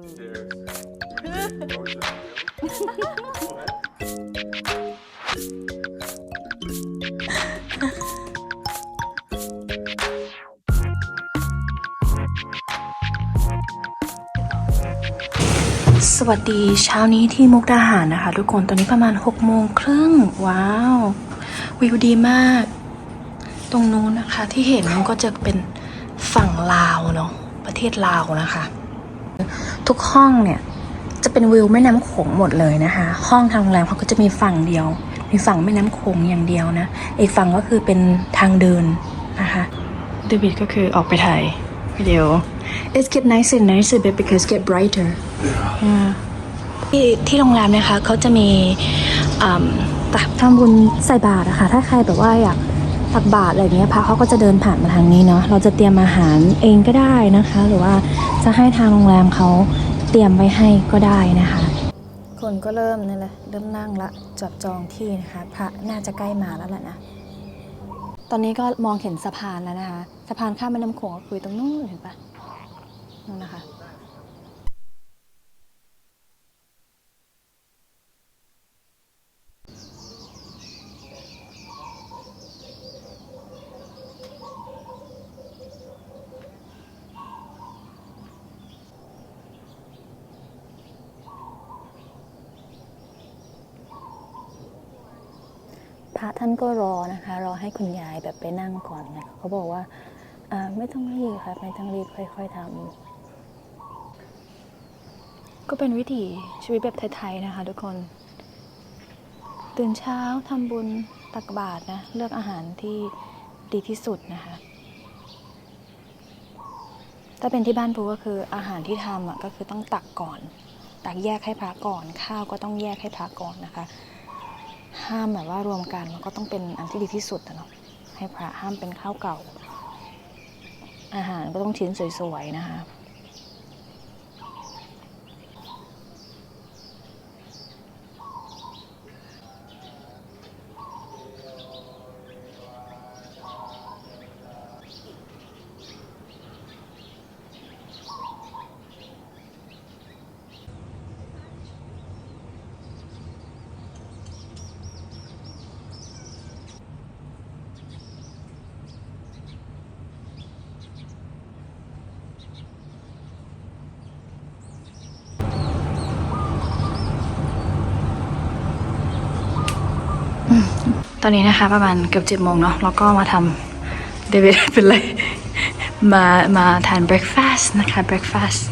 สวัสดีเช้านี้ที่มุกดาหารนะคะ ทุกคนตอนนี้ประมาณ6โมงครึ่งว้าว วิวดีมาก ตรงนู้นนะคะที่เห็นมันก็จะเป็นฝั่งลาวเนาะประเทศลาวนะคะ ทุกห้องเนี่ยจะเป็นวิวแม่น้ำโขงหมดเลยนะคะ ห้องทางโรงแรมเขาก็จะมีฝั่งเดียว มีฝั่งแม่น้ำโขงอย่างเดียวนะ อีกฝั่งก็คือเป็นทางเดินนะคะเดวิดก็คือออกไปถ่ายวิดีโอ It's get nicer and nicer but because get brighter ที่ที่โรงแรมนะคะเขาจะมีอืมตักทำบุญใส่บาตรอะค่ะถ้าใครแบบว่าอยาก ตักบาตรอะไรเงี้ยพระเขาก็จะเดินผ่านมาทางนี้เนาะเราจะเตรียมอาหารเองก็ได้นะคะ หรือว่าจะให้ทางโรงแรมเขาเตรียมไว้ให้ก็ได้นะคะ คนก็เริ่มนี่แหละเริ่มนั่งละจับจองที่นะคะพระน่าจะใกล้มาแล้วแหละนะตอนนี้ก็มองเห็นสะพานแล้วนะคะ สะพานข้ามแม่น้ำโขงก็คือตรงนู้นเห็นปะนู่นนะคะ พระท่านก็รอนะคะ รอให้คุณยายแบบไปนั่งก่อนนะเขาบอกว่าไม่ต้องรีบค่ะไม่ต้องรีบค่อย ๆทำก็เป็นวิถีชีวิตแบบไทยๆนะคะ ทุกคน ตื่นเช้าทำบุญตักบาตรนะ เลือกอาหารที่ดีที่สุดนะคะ ถ้าเป็นที่บ้านปูก็คืออาหารที่ทำอะก็คือต้องตักก่อน ตักแยกให้พระก่อน ข้าวก็ต้องแยกให้พระก่อนนะคะ ห้ามแบบว่ารวมกันมันก็ต้องเป็นอันที่ดีที่สุดอะเนาะให้พระห้ามเป็นข้าวเก่า อาหารก็ต้องชิ้นสวยๆนะคะ อนนี้นะคะ ประมาณเกือบเจ็ดโมงเนาะแล้วก็มาทำเดวิดเป็นไร มามาทานเบรคฟาสต์นะคะเบรคฟาสต์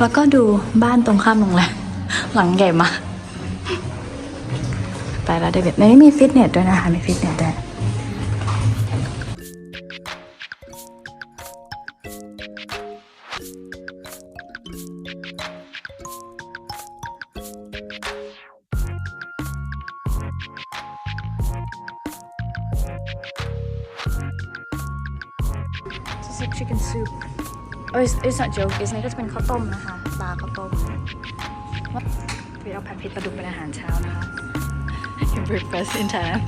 แล้วก็ดูบ้านตรงข้ามโรงแรมหลังใหญ่มากไปแล้วเดวิดในนี้มีฟิตเนสด้วยนะคะ มีฟิตเนสด้วย it's, it's not joke. อันนี้ก็จะเป็นข้าวต้มนะคะปลาข้าวต้มพี่เอาผัดพริกปลาดุกเป็นอาหารเช้านะคะ breakfast in time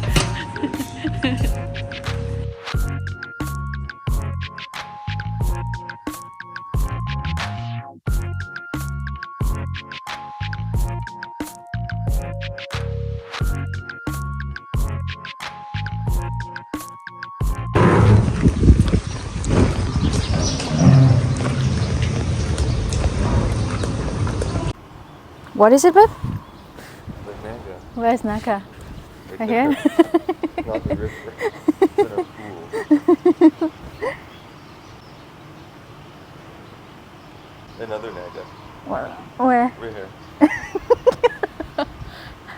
What is it, babe? Naga, Where's Naka? Right here? not the river. It's a pool. Another Naga. Where? Where? Right here.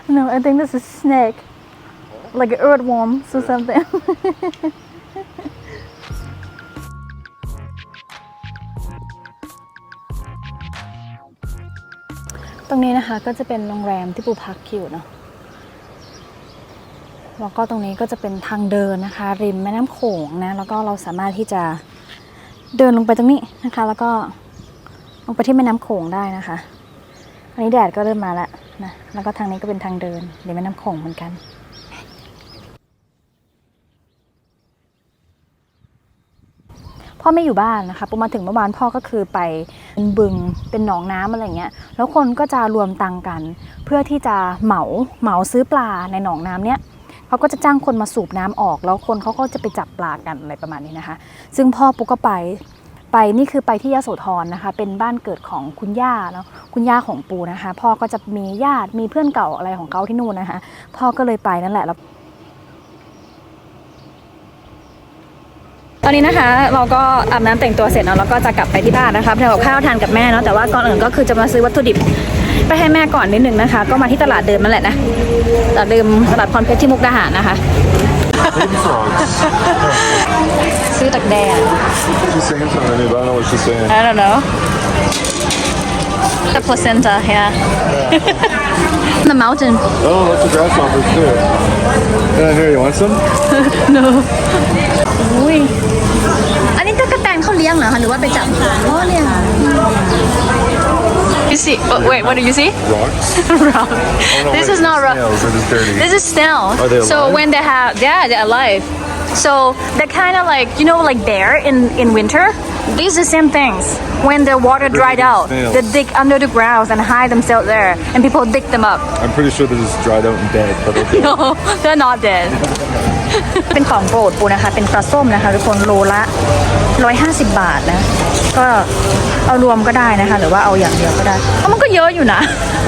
No, I think this is snake. Like an earthworm or something. ตรงนี้นะคะก็จะเป็นโรงแรมที่ปูพักอยู่เนาะแล้วก็ตรงนี้ก็จะเป็นทางเดินนะคะ ริมแม่น้ำโขงนะ แล้วก็เราสามารถที่จะเดินลงไปตรงนี้นะคะ แล้วก็ลงไปที่แม่น้ำโขงได้นะคะอันนี้แดดก็เริ่มมาแล้วนะแล้วก็ทางนี้ก็เป็นทางเดินริมแม่น้ำโขงเหมือนกัน พ่อไม่อยู่บ้านนะคะประมาณถึงเมื่อวานพ่อก็คือไปเป็นบึงเป็นหนองน้ำอะไรเงี้ยแล้วคนก็จะรวมตังกัน เพื่อที่จะเหมาเหมาซื้อปลาในหนองน้ำเนี้ยเขาก็จะจ้างคนมาสูบน้ำออก แล้วคนเขาก็จะไปจับปลากันอะไรประมาณนี้นะคะ ซึ่งพ่อปุ๊กก็ไปไปนี่คือไปที่ยโสธรนะคะ เป็นบ้านเกิดของคุณย่าเนาะคุณย่าของปูนะคะ พ่อก็จะมีญาติมีเพื่อนเก่าอะไรของเขาที่นู่นนะคะ พ่อก็เลยไปนั่นแหละแล้ว ตอนนี้นะคะเราก็อาบน้ำแต่งตัวเสร็จเนาะแล้วก็จะกลับไปที่บ้านนะคะทำกับข้าวทานกับแม่เนาะแต่ว่าก่อนอื่นก็คือจะมาซื้อวัตถุดิบไปให้แม่ก่อนนิดนึงนะคะ ก็มาที่ตลาดเดิมนั่นแหละนะตลาดเดิมตลาดพรเพชรที่มุกดาหารนะคะ Baby frogs. ซื้อตักแดด She's saying something to me, but I don't know what she's saying. I don't know the placenta yeah the mountain Oh, lots of grasshoppers too. Yeah, here, you want some? อุ้ see oh, wait what did you see Rocks? rock Oh, no, This wait, is not rock. snails. They're dirty. This is snail. Are they alive? So when they have, yeah, they're alive. So they're kind of like you know, like bear in in winter. These are the same things. When the water dried Breathing out, snails. they dig under the ground and hide themselves there, and people dig them up. I'm pretty sure they're just dried out and dead, but okay. No, they're not dead. เป็นของโปรดปูนะคะ เป็นปลาส้มนะคะทุกคนโลละ 150 บาทนะ ก็เอารวมก็ได้นะคะ หรือว่าเอาอย่างเดียวก็ได้เพราะมันก็เยอะอยู่นะ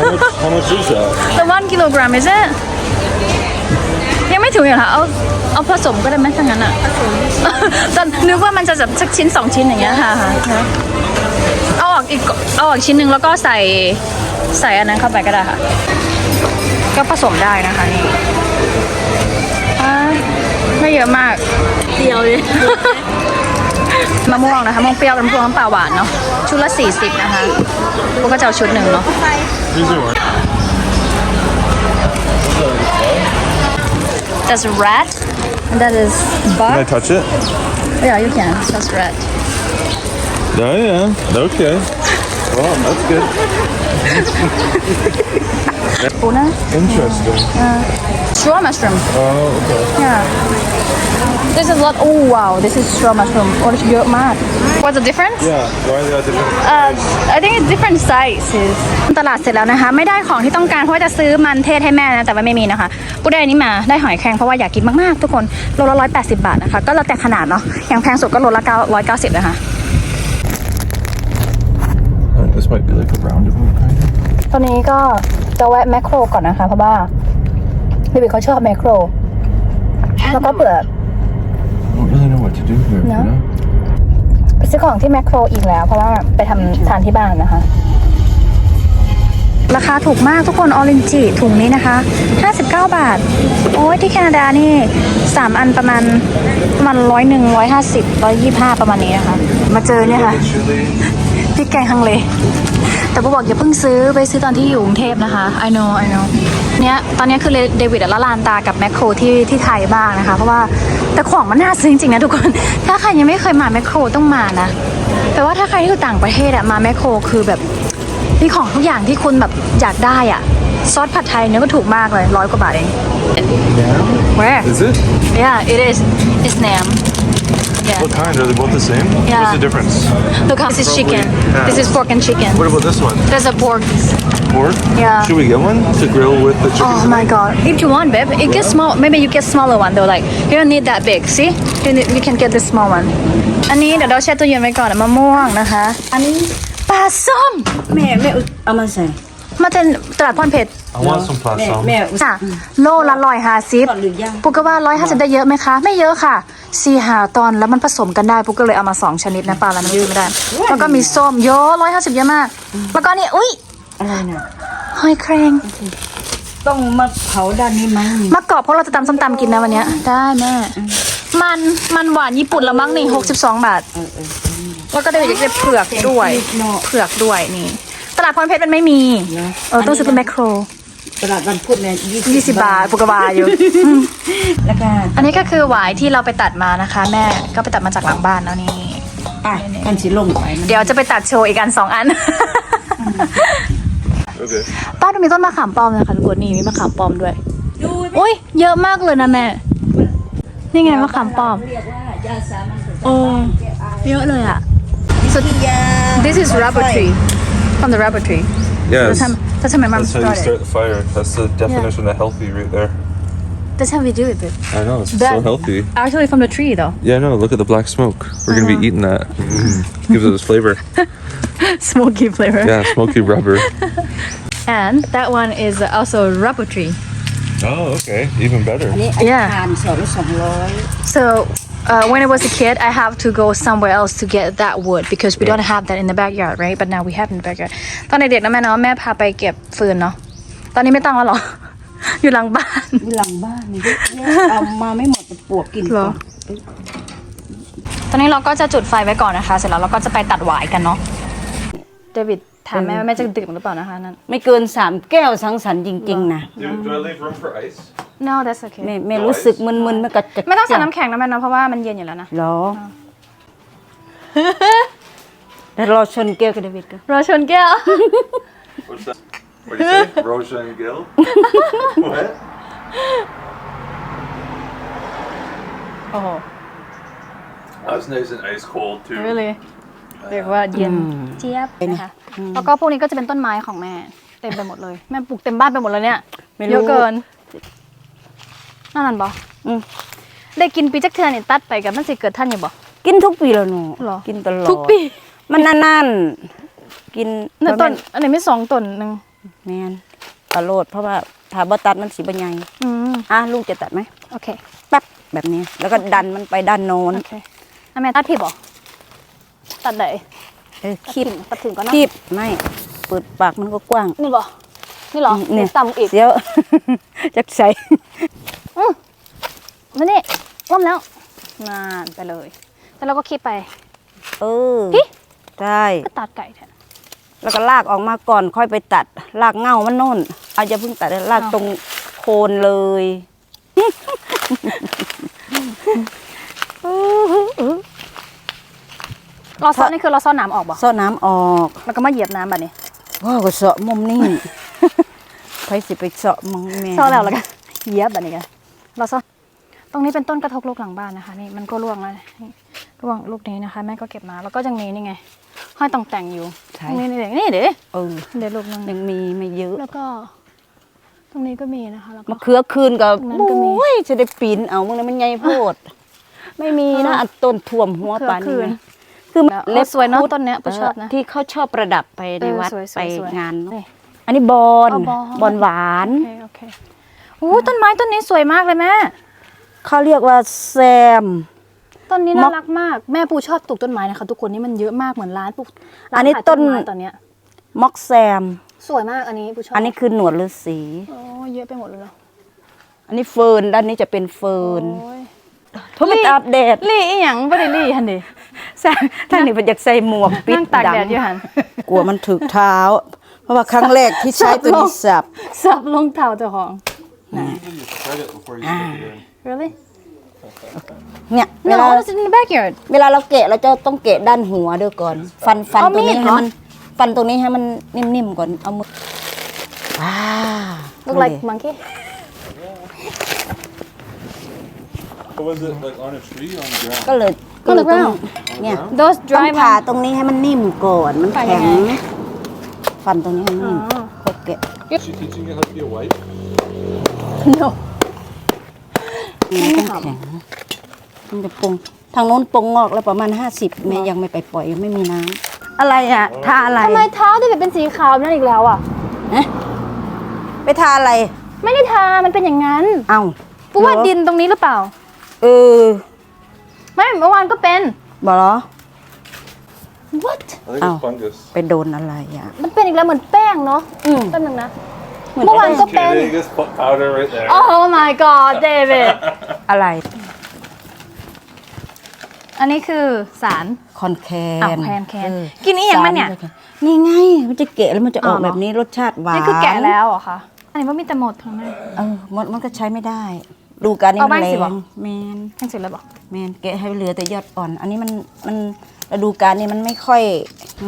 How much, how much is that? The one kilogram is it? ยังไม่ถึงอย่างค่ะเอาเอาผสมก็ได้ไหมถ้างั้นอะตอนนึกว่ามันจะแบบสักชิ้นสองชิ้นอย่างเงี้ยค่ะค่ะเอาออกอีกเอาออกชิ้นหนึ่งแล้วก็ใส่ใส่อันนั้นเข้าไปก็ได้ค่ะ ก็ผสมได้นะคะนี่อ่าไม่เยอะมากเดียวเลยมะม่วงนะคะมะม่วงเปรี้ยวกับมะม่วงน้ำปลาหวานเนาะชุดละ 40 นะคะพวกก็จะเอาชุดหนึ่งเนาะ These are one. That's rat, And that is Can I touch it? Yeah, you can. That's rat. Oh yeah. Okay. Well, that's good. Interesting. Uh, Straw mushroom. Oh, okay. Yeah. This is a lot oh wow this is straw mushroom โอ้เยอะมาก What's the difference Yeah. Why are they at different? uh, I think it's different sizes ตลาดเสร็จแล้วนะคะ ไม่ได้ของที่ต้องการเพราะว่าจะซื้อมันเทศให้แม่นะแต่ว่าไม่มีนะคะกูได้อันนี้มาได้หอยแครงเพราะว่าอยากกินมากๆ ทุกคนโลละร้อยแปดสิบาทนะคะ ก็แล้วแต่ขนาดเนาะอย่างแพงสุดก็โลละเก้าร้อยเก้าสิบนะคะ Oh, this might be like a roundabout kind of. ตอนนี้ก็จะแวะแมคโครก่อนนะคะ เพราะว่าพี่บิ๊กเขาชอบแมคโคร แล้วก็เผื่อ I don't really know what to do here. No? You know? ไปซื้อของที่แมคโครอีกแล้ว เพราะว่าไปทำทานที่บ้านนะคะ ราคาถูกมากทุกคนออรินจิถุงนี้นะคะ 59 บาท โอ้ยที่แคนาดานี่ 3 อันประมาณประมาณร้อยหนึ่งร้อยห้าสิบร้อยยี่ห้าประมาณนี้นะคะ มาเจอเนี่ยค่ะ Chili. พริกแกงฮังเล แต่ปูบอกอย่าเพิ่งซื้อไปซื้อตอนที่อยู่กรุงเทพนะคะ I know I know เนี่ยตอนนี้คือเดวิดอะละลานตากับแมคโครที่ที่ไทยบ้างนะคะ เพราะว่าแต่ของมันน่าซื้อจริงๆนะทุกคน ถ้าใครยังไม่เคยมาแมคโครต้องมานะแปลว่าถ้าใครที่อยู่ต่างประเทศอะมาแมคโครคือแบบมีของทุกอย่างที่คุณแบบอยากได้อะซอสผัดไทยเนี่ยก็ถูกมากเลยร้อยกว่าบาทเอง Where Is it? Yeah it is it's Nam Yeah What kind? Are they both the same? Yeah. What's the difference? Look this is chicken Yeah. This is pork and chicken What about this one? There's a pork Pork? Yeah. Should we get one to grill with the chicken? Oh my god. If you want, babe, it gets small. Maybe you get smaller one though. Like you don't need that big. See, you, need, you can get the small one. อันนี้เดี๋ยวเราแช่ตู้เย็นไว้ก่อนอะมะม่วงนะคะ อันนี้ปลาส้มแม่แม่อุเอามาใส่มาจากตลาดพรเพชร I want some แม่ plastic. แม่อุค่ะโลละร้อยห้าสิบก่อนหรือยังปุกก็ว่าร้อยห้าสิบได้เยอะไหมคะ ไม่เยอะค่ะสี่หาตอนแล้วมันผสมกันได้ปุกก็เลยเอามาสองชนิดนะปลาแล้วมันยืดไม่ได้ แล้วก็มีส้มเยอะร้อยห้าสิบเยอะมาก แล้วก็นี่อุ้ย อะไรน่ะหอยแครงต้องมาเผาด้านนี้มั้งนี่มะกอกเพราะเราจะตำส้มตำกินนะวันเนี้ย ได้แม่มันมันหวานญี่ปุ่นละมั้งนี่หกสิบสองบาทแล้วก็ได้อยากได้เผือกด้วย เผือกด้วยนี่ ตลาดพรเพชรมันไม่มีเออต้องซื้อเป็นแมคโคร ตลาดวันพุธเนี่ยยี่สิบบาทปุกกะบาอยู่แล้วก็อันนี้ก็คือหวายที่เราไปตัดมานะคะ แม่ก็ไปตัดมาจากหลังบ้านแล้วนี่ไปกันสิลงไปมันเดี๋ยวจะไปตัดโชว์อีกอันสองอัน Okay. ป้าดูมีต้นมะขามป้อมนะคะทุกคนนี่มีมะขามป้อมด้วยอุ้ยเยอะมากเลยนะแม่ นี่ไงมะขามป้อม เรียกว่ายาสามัญประจำ โอ้ แก้ไอ เยอะเลยอ่ะ so ที่ยา this is rubber tree from the rubber tree Yes. that's how, that's how my mom That's how you started start the fire. That's the definition of healthy right there. that's how we do it babe. I know, it's That- so healthy. actually from the tree though Yeah, no, look at the black smoke. We're gonna be eating that. Gives it its flavor. smoky flavor Yeah, smoky rubber. and that one is also rubber tree Oh, okay. Even better. อันนี้ Yeah. ทานสองสองร้อย So uh, when I was a kid, I have to go somewhere else to get that wood because we don't have that in the backyard, right? But now we have in the backyard. ตอนเด็กๆนะแม่เนาะแม่พาไปเก็บฟืนเนาะตอนนี้ไม่ต้องแล้วเหรอ อยู่หลังบ้าน อยู่หลังบ้านนี่เอามาไม่หมดปวกกิน เหร ก่ อ อน ตอนนี้เราก็จะจุดไฟไว้ก่อนนะคะ เสร็จแล้วเราก็จะไปตัดหวายกันเนาะ เดวิดถามแม่ว่าแม่จะดื่มหรือเปล่านะคะนั่น ไม่เกินสามแก้วสังสรรค์จริง ๆ นะ Do, do I leave room for ice? no that's okay ไม่ไม่รู้สึกมึนๆไม่กระจะไม่ต้องใส่น้ำแข็งนะแม่เนาะเพราะว่ามันเย็นอยู่แล้วนะหรอแต่รอชนแก้วกับเดวิดก็รอชนแก้ว What's that? What do you say? Roja and Gil? what? โอ้โห That's nice and ice cold too. really เรียกว่าเย็นเจี๊ยบนะคะแล้วก็พวกนี้ก็จะเป็นต้นไม้ของแม่เต็มไปหมดเลย แม่ปลูกเต็มบ้านไปหมดเลยเนี่ยไม่เยรู้อะเกินนั่นนั่นบออืมได้กินปีจักเทือนี่ตัดไปกับมันสิเกิดท่านอยู่บ่กินทุกปีแล้วหนูหรอกินตลอดทุกปี มันนั่นๆกินเนี่ยต้นอันนี้ไม่สองต้นหนึ่งแมนตลอดเพราะว่าถ้าบ่ตัดมันสีบใหญ่อืมอะลูกจะตัดไหมโอเคแป๊บแบบนี้ แล้วก็ดันมันไปด้านโน้นโอเคแล้วแม่ตัดผิดบ่ ตัดไหนเออคีคีบบตัดถึงก่อนนะคีบไม่เปิดปากมันก็กว้าง นี่บ่นี่เหรอเนี่ยต่ำอีกเดี๋ยวจักใส่มานี่ร่มแล้วนานไปเลยแล้วเราก็คีบไป เออพี่ใช่ก็ตัดไก่แทนแล้วก็ลากออกมาก่อนค่อยไปตัดลากเง่ามันโน่นเอาอย่าเพิ่งตัดลากอ้าวตรงโคนเลย เราซ้อนนี่คือเราซ้อนน้ำออกบ่ซ่อน้ำออกแล้วก็มาเหยียบน้ำแบบนี้ว้าวก็เสาะมุมนี่ไปสิไปเสาะมังแม่ซ้อนแล้วแล้วกันเหยียบแบบนี้กันเราซ้อนตรงนี้เป็นต้นกระทกลูกหลังบ้านนะคะนี่มันก็ร่วงแล้วนี่ร่วงลูกนี้นะคะ แม่ก็เก็บมาแล้วก็ยังมีนี่ไงห้อยตองแต่งอยู่ใช่นี่นี่เด็กนี่เด็กเออเด็กลูกนึงยังมีไม่เยอะแล้วก็ ตรงนี้ก็มีนะคะแล้วก็มะเขือคืนกับตรงนั้นก็มีโอ้ยจะได้ปีนเอามึงนะมันใหญ่โพดไม่มีนะอันต้นท่วมหัวปานคืนี้นนะ คือแล้วเออสวยเนอะต้นเนี้ยผู้ชอบนะ ที่เขาชอบประดับไปในเออวัดสวยๆไปสวยงานนี่อันนี้บอนอ๋อบอนบอนหวานโอเคโอเคโอ้ต้นไม้ต้นนี้สวยมากเลยแม่เขาเรียกว่าแซมต้นนี้ม็น่าอกรักมากแม่ปูชอบปลูกต้นไม้นะคะทุกคนนี่มันเยอะมากเหมือนร้านปลูกร้าอันนี้ขายต้นไม้ตอนเนี้ยม็อกแซม สวยมากอันนี้ปูชอบอันนี้คือหนวดฤาษีโอ้เยอะไปหมดเลยเหรออันนี้เฟิร์นด้านนี้จะเป็นเฟิร์นโอ้ยทุกมันอัปเดตลี่อีหยังบ่ได้ลี่หันดิใช่ ท่านนี่มันอยากใส่หมวกปิดนั่งตากแดดอยู่หันกลัวมันถึกเท้า เพราะว่าครั้งแรกที่ใช้ตัวนี้สับ สับลงเท้าเจ้าของ Usually you shred it before you stick it in. really เนี่ยเวลา no it's in the backyard เวลาเราเกะเราจะต้องเกะด้านหัวด้วยก่อน ฟันฟันเอาตรงนี้มีดให้เหรอ มันฟันตรงนี้ให้มันนิ่มๆก่อนเอามือว้า look like monkey What was it, like on a tree on the ground? ก็เลย ก็เลยต้องว่าเนี่ย those ต้อง dry ผ่า ones ตรงนี้ให้มันนิ่มก่อน มันผ่ายัแข็งงไง ฟันตรงนี้ให้นิ่มอ๋อค่อยเกะ Is she teaching you how to be a wife? no มันต้องแข็งมันจะปรุงทางโน้นปรุงงอกแล้วประมาณห้าสิบแม่ยังไม่ไปปล่อยยังไม่มีน้ำอะไรอะทาอะไร ทำไมเท้าได้เป็นสีขาวนั่นอีกแล้วอะนะไปทาอะไร ไม่ได้ทา มันเป็นอย่างนั้น เอ้าปูว่าดินตรงนี้หรือเปล่า เออ ไม่เมื่อวานก็เป็น บอกเหรอ what I think Ow. it's fungus. ไปโดนอะไรอะ มันเป็นอีกแล้วเหมือนแป้งเนาะอืมแป๊บนึงนะเหมือนเมื่อวานก็ Just เป็น kidding, just put powder right there. oh my god David อะไรอันนี้คือสาร คอนแคนอ้าวแคนแคนเออกินอีหยังมันเนี่ย สารนี่ไง มันจะเกะแล้วมันจะออกอ๋อเหรอแบบนี้รสชาติหวานนี่คือแกะแล้วเหรอคะ อันนี้ว่ามีแต่หมดทั้งนั้นเออมันมันก็ใช้ไม่ได้ ดูการนี้เอามันบ้างแรสิบอก งแมนทั้งสิเลยบอกแมนแกะให้เหลือแต่ยอดอ่อน อันนี้มันมันฤดูการนี้มันไม่ค่อย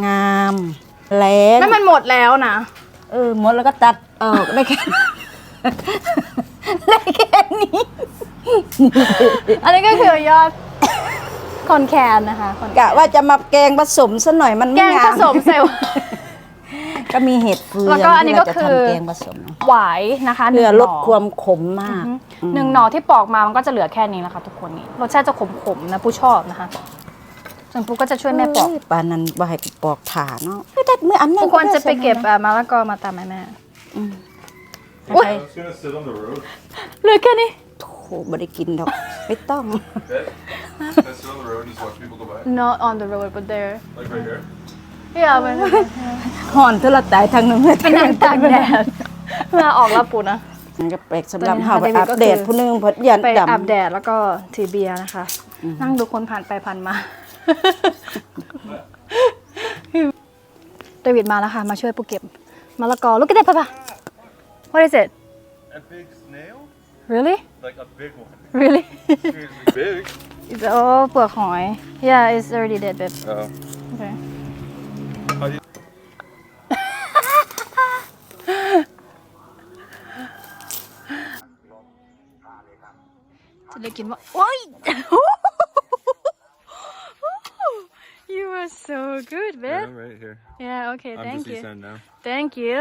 งามแรงนั่นมันหมดแล้วนะเออหมดแล้วก็ตัดออกได้แค่ ได้แค่นี้อันนี้ก็คือยอด คอนแคนนะคะคอนแคนกะว่าจะมาแกงผสมซะหน่อยมันแกไม่งงาผมสมเซลล์ ก็มีเห็ดเฟืองแล้วก็อันนี้ก็ที่เราจะคือทำแกงผสมหวายนะคะเพื่อหลนึ่ดงหน่อความขมมากหนึ่งหน่อที่ปอกมามันก็จะเหลือแค่นี้แหละค่ะทุกคนนี่รสชาติจะขมๆนะผู้ชอบนะคะส่วนผู้ก็จะช่วยแม่ปอก เยปานนั้นบ่ให้ปอกถ่าเนาะเฮ้ยแต่เมื่ออันนั้นผู้ควรจะไปเก็บอะมะละกอมาตามแม่แม่อืมอุ๊ย I was gonna sit on the road. เหลือแค่นี้ โถบ่ได้กินดอกไม่ต้อง Okay? Can I sit on the road and just watch people go by? not on the road but there Like right here? Yeah มันห่อนเท่าละตายทางนึงเป็นหนังตากแดดเมื่อออกแล้วปู่นะมันก็แปลกสำหรับตอนนี้เฮาไปนะคะอัปเดตเดวิดก็คือผู้หนึงเพดยันไปดำอาบแดดแล้วก็ถือเบียร์นะคะ นั่งดูคนผ่านไปผ่านมาเดวิดมาแล้วค่ะ มาช่วยปูเก็บมะละกอ look at that papa what is it A big snail? really Like a big one. really Seriously big? it's oh เปลือกหอย yeah it's already dead babe Oh. okay How do you จะได้กินว่าโอ้ย you were so good babe I'm right here. yeah okay I'm thank just you East End now. thank you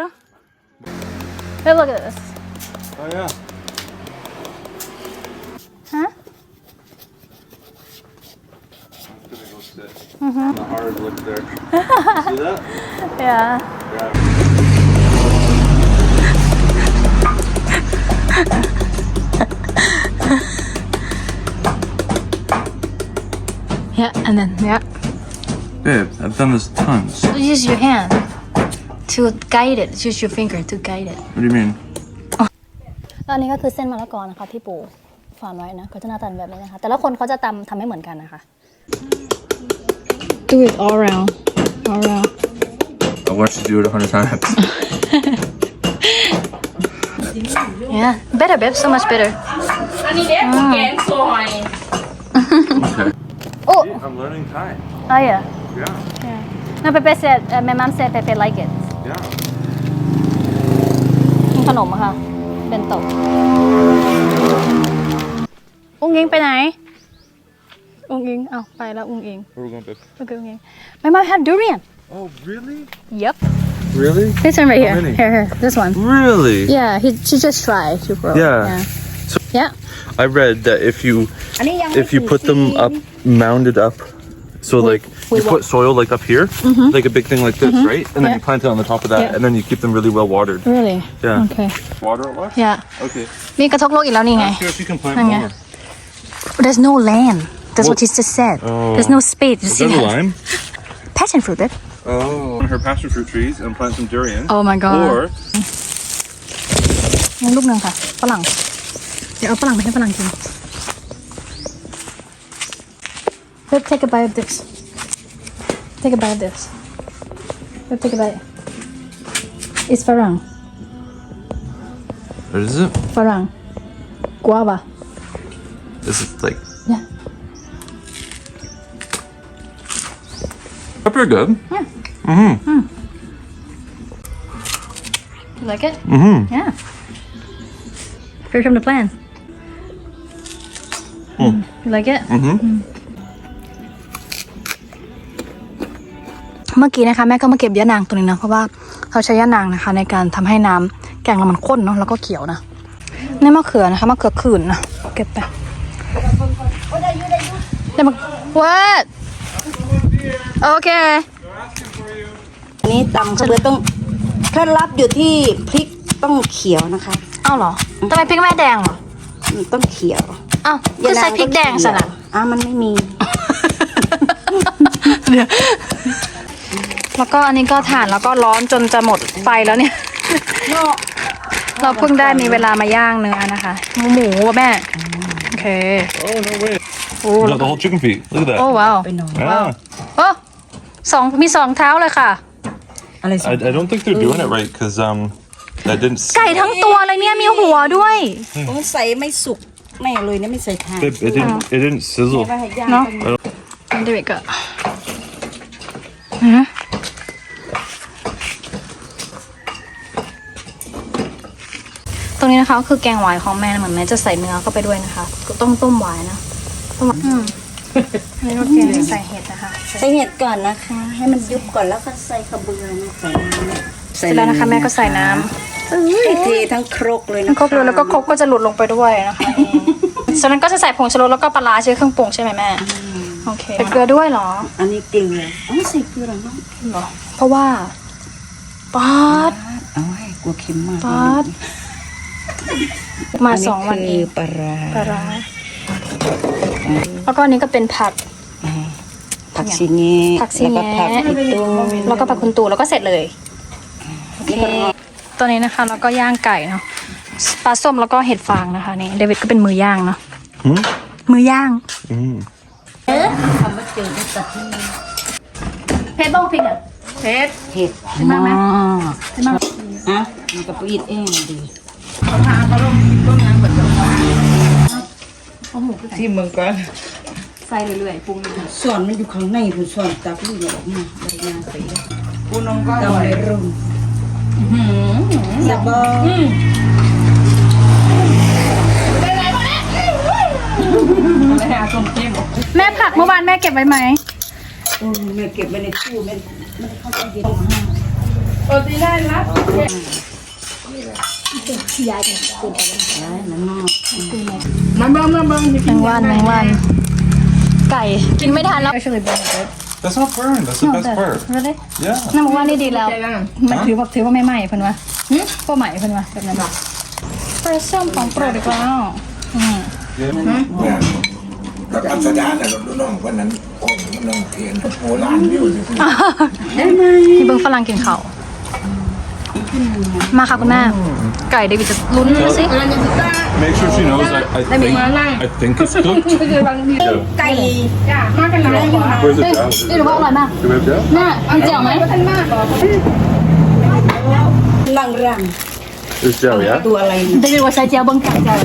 hey look at this Oh yeah. Mm-hmm. The hard look there. See that? yeah Yeah. yeah and then yeah Babe, I've done this tons. What use your hand to guide it use your finger to guide it do you mean? ตอนนี้ก็คือเส้นมะละกอนะคะที่ปู่ฝานไว้นะเขาจะหน้าตาแบบนี้นะคะ แต่ละคนเขาจะตำทำไม่เหมือนกันนะคะ do it all around all around I watched you do it a hundred times. yeah better babe so much better อันนี้เด็กแกงซอย okay. oh I'm learning Thai. oh yeah Yeah. yeah no Pepe said uh, my mom said Pepe like it Yeah. กินขนมอะค่ะ เป็นโตะอุ้งอิงไปไหน อุ้งอิงเอาไปแล้วอุ้งอิง Where we going, babe? โอเคอุ้งอิง My mom have durian Oh, really? Yep Really? This one right How here many? here here this one Really? Yeah he she just tried to grow Yeah. yeah So- yeah I read that if you อันนี้ยัง if you put them up mounded up so like you put soil like up here like a big thing like this right and then Yeah. you plant it on the top of that Yeah. and then you keep them really well watered really Yeah. okay water it less yeah okay มีกระทกโลกอีกแล้วนี่ไง here if you can plant Hang on. more There's no land that's what he just said Oh. There's no space you is see that a that lime passion fruit babe oh her passion fruit trees and plant some durian Oh my god or นี่ลูกหนึ่งค่ะฝรั่ง เดี๋ยวเอาฝรั่งไปให้ฝรั่งกิน Let's take a bite of this Take a bite of this Let's take a bite It's ฝรั่ง what is it ฝรั่ง guava is it like Yeah Pepper good You like it? Mm-hmm. Yeah. Here come the plan. Mm. You like it? Mm-hmm. เมื่อกี้นะคะแม่ก็มาเก็บยะนางตัวนี้นะเพราะว่าเขาใช้ยะนางนะคะ ในการทำให้น้ำแกงเรามันข้นเนาะแล้วก็เขียวนะนี่มะเขือนะคะมะเขือขื่นนะเก็บไปได้มา what โอเคอันนี้ตำข้าวเบือต้องเคล็ดลับอยู่ที่พริกต้องเขียวนะคะ เอ้าเหรอทำไมพริกแม่แดงเหรอมันต้องเขียวเอ้าคือใส่พริกแดงสนะอะมันไม่มีแล้วก็อันนี้ก็ถ่านแล้วก็ร้อนจนจะหมดไฟแล้วเนี่ย เราเพิ่งได้มีเวลามาย่างเนื้อนะคะหมูหมูว่ะแม่ โอเค oh no way โอ้ no, the whole chicken feet look at โอ้ that ว้าวไปนอน yeah โอ้ สองมีสองเท้าเลยค่ะ อะไรสิ I, I don't think they're doing it right because um I didn't see ไก่ทั้งตัวเลยเนี่ยมีหัวด้วยผมใส่ไม่สุกแม่เลยเนี่ยไม่ใส่ถ่าน it, it didn't it didn't sizzle ไปให้ย่างเนาะกันเดวิดก็ฮะตรงนี้นะคะก็คือแกงหวายของแม่นะเหมือนแม่จะใส่เนื้อเข้าไปด้วยนะคะ ก็ต้องต้มหวายนะต้มหวายอืมอันนี้โอเคใส่เห็ดนะคะ ใส่เห็ดก่อนนะคะ ให้มันยุบก่อนแล้วก็ใส่กระเบือนะใส่น้ำเสร็จแล้วนะคะ แม่ก็ใส่น้ำเอ้ยเททั้งครกเลยนะครกเลยแล้วก็ครกก็จะหลุดลงไปด้วยนะคะนี่จากนั้นก็จะใส่ผงชูรสแล้วก็ปลาร้าใช้เครื่องปรุงใช่ไหมแม่โอเคใส่เกลือด้วยเหรอ อันนี้เกลืออ๋อใส่เกลือเนาะเหรอเพราะว่าป๊าดเอาให้กลัวเค็มมากป๊าดมาสองวันเองปลาร้าปลาร้าแล้วก็อันนี้ก็เป็นผัก ผักซีเงผักซีเงแล้วก็ผักอีตูแล้วก็ผักคุณตูแล้วก็เสร็จเลยโอเคตอนนี้นะคะเราก็ย่างไก่เนาะปลาส้มแล้วก็เห็ดฟางนะคะนี่เดวิดก็เป็นมือย่างเนาะ Hmm? มือย่าง Mm. คำว่าเจอได้ตัดที่เพชรบ้างพริกอะเพชรเห็ดมากไหมเพชรมากอะมันกับปีดเองดี ใส่เรื่อยๆปรุงส่วนมันอยู่ข้างในคุณส่วนตับลูกออกมาใบงานไปปูน้องก็ดำในรุ่มอย่าบอกแม่ผักเมื่อวานแม่เก็บไว้ไหม โอ้แม่เก็บไว้ในตู้แม่ไม่ได้เข้าไปเย็นโอ้ตีได้ละน้ำนอกมาเบิ้งมาเบิ้งแมงวันแมงวันไก่กินไม่ทันแล้ว That's not burned. That's the best part. เลย Yeah. น้ำมันว่านี่ดีแล้ว มันถือว่าถือว่าไม่ไหม้เพิ่นว่าก็ใหม่เพิ่นว่าแบบนั้นปลาส้มของโปรดอีกแล้วอืมกับอัศดาแล้วก็น้องคนนั้นโอ้น้องเทียนโบราณวิวสิพี่เบิ้งฝรั่งกินเขาวมาค่ะคุณแม่ไก่เดวิดจะลุ้นดูสิ Make sure she knows I, I think I think it's cooked. ไก่ Where's it down? นี่รู้ว่าอร่อยมาก Do we have down? แม่กินเจียวไหมนางร There's Joe, ำ yeah? ตัวอะไรเดวิดว่าใส่เจียวเบิ้งไก่เจียว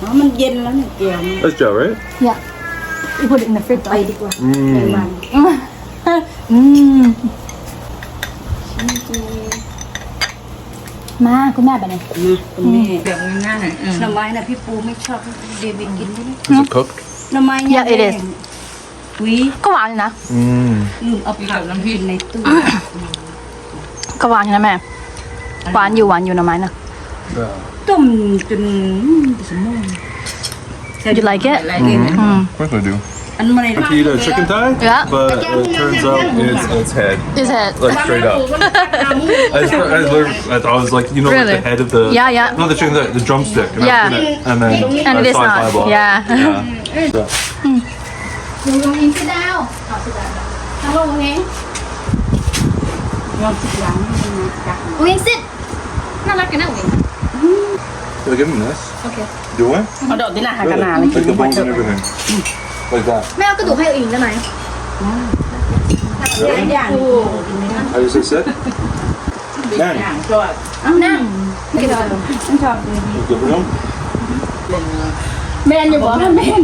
อ๋อมันเย็นแล้วนี่เกี่ยว That's Joe, right? อย่า you put it in the fridge ไปดีกว่า Mm. อืม มาคุณแม่ไปไหน นะคุณแม่แบบง่ายๆหน่อไม้นะพี่ปูไม่ชอบเดวิดกินด้วย Is it cooked? หน่อไม้ Yeah, it is วิก็หวานอยู่นะ Mm. ลืมเอาผักน้ำพริกในตู้ก็หวานอยู่นะแม่ หวานอยู่หวานอยู่หน่อไม้นะต้มจนสมอง you like it Of course I do. อันมาเลย I eat a chicken thigh, Yeah. but it turns out it's its head, is it like straight up. I, just, I, learned, I thought I was like, you know, Really? like the head of the Yeah, yeah. not the chicken thigh, the drumstick. And Yeah. I was gonna, and then and I it is saw not eyeball. yeah Yeah. So, ดูลงอินซิดาวขอซิดาวนั่งลงเองลองสิหลังให้มันจักลงอินซิดน่ารักกันนะอุ้ง Should I give him this? Okay. Do I? เอาดอกที่หน้าหา Really? กันหนาเลย Like the bones and everything. Like that. แม่เอากระดูกให้อิงได้ไหม Really? อย่าง How does it sit? Man, จอดนั่งกินเลยฉันชอบเลย good for him. แมนอยู่บ่แมน